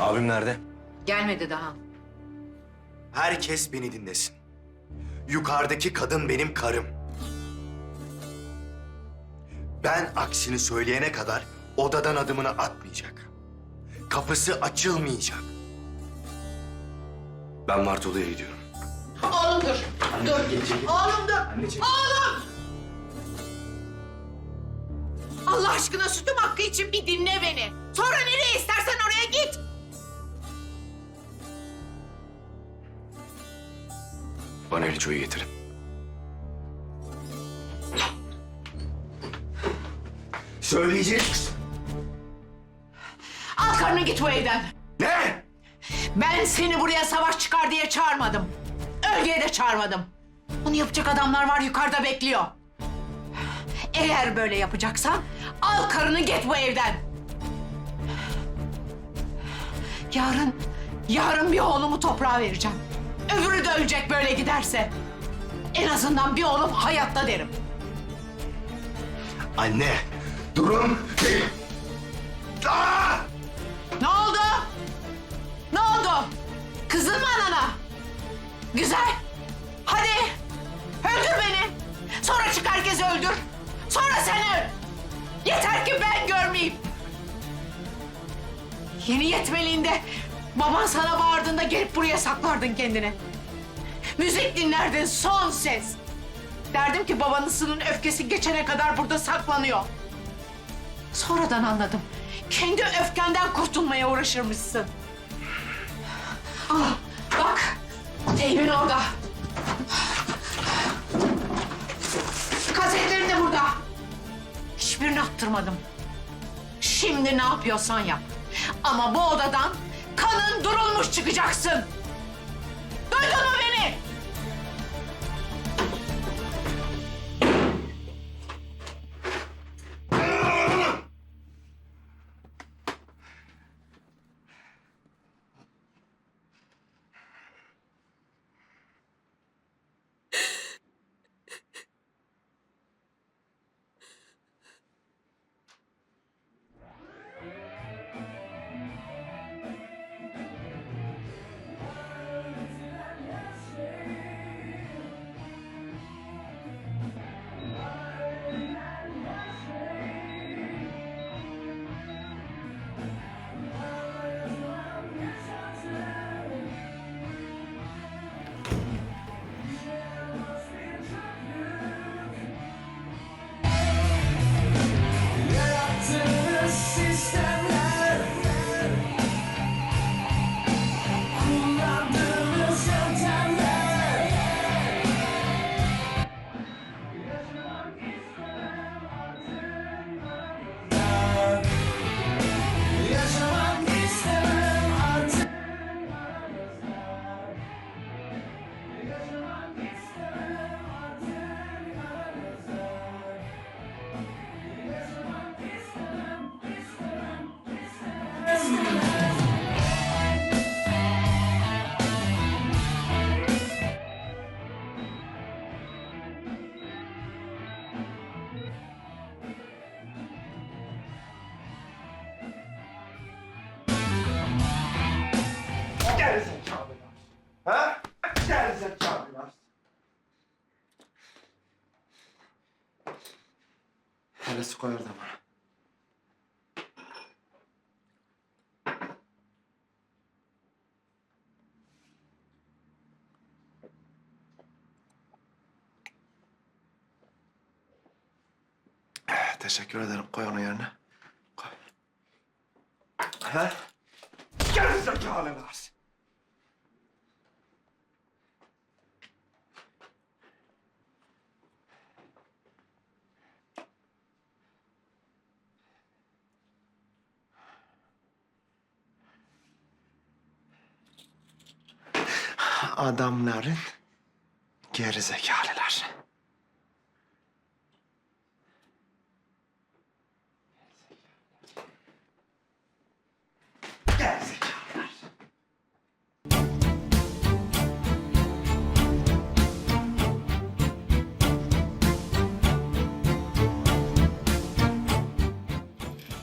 Abim nerede? Gelmedi daha. Herkes beni dinlesin. Yukarıdaki kadın benim karım. Ben aksini söyleyene kadar odadan adımını atmayacak. Kapısı açılmayacak. Ben Martolu'ya gidiyorum. Oğlum dur. dur. Oğlum dur. Oğlum. Allah aşkına sütüm hakkı için bir dinle beni. Sonra nereye istersen oraya git. Bana Eliço'yu getirin. Söyleyecek misin? Al karnını git bu evden. Ne? Ben seni buraya savaş çıkar diye çağırmadım. Öl diye de çağırmadım. Bunu yapacak adamlar var yukarıda bekliyor. Eğer böyle yapacaksan al karını git bu evden. Yarın, yarın bir oğlumu toprağa vereceğim. Öbürü de ölecek böyle giderse. En azından bir oğlum hayatta derim. Anne, durum değil. Aa! Ne oldu? Ne oldu? Kızdın mı anana? Güzel. Hadi. Öldür beni. Sonra çık herkesi öldür. Sonra sen öl. Yeter ki ben görmeyeyim. Yeni yetmeliğinde baban sana bağırdığında gelip buraya saklardın kendini. Müzik dinlerdin son ses. Derdim ki babanısının öfkesi geçene kadar burada saklanıyor. Sonradan anladım. Kendi öfkenden kurtulmaya uğraşırmışsın. Ah, bak. Teybin orada. Kasetlerin de burada. Hiçbirini attırmadım. Şimdi ne yapıyorsan yap. Ama bu odadan kanın durulmuş çıkacaksın. Duydun mu Hele su koyar da bana. Eh, Teşekkür ederim. Koy onu yerine. Koy. Ha? Gerizekalılar. Adamların gerizekalılar.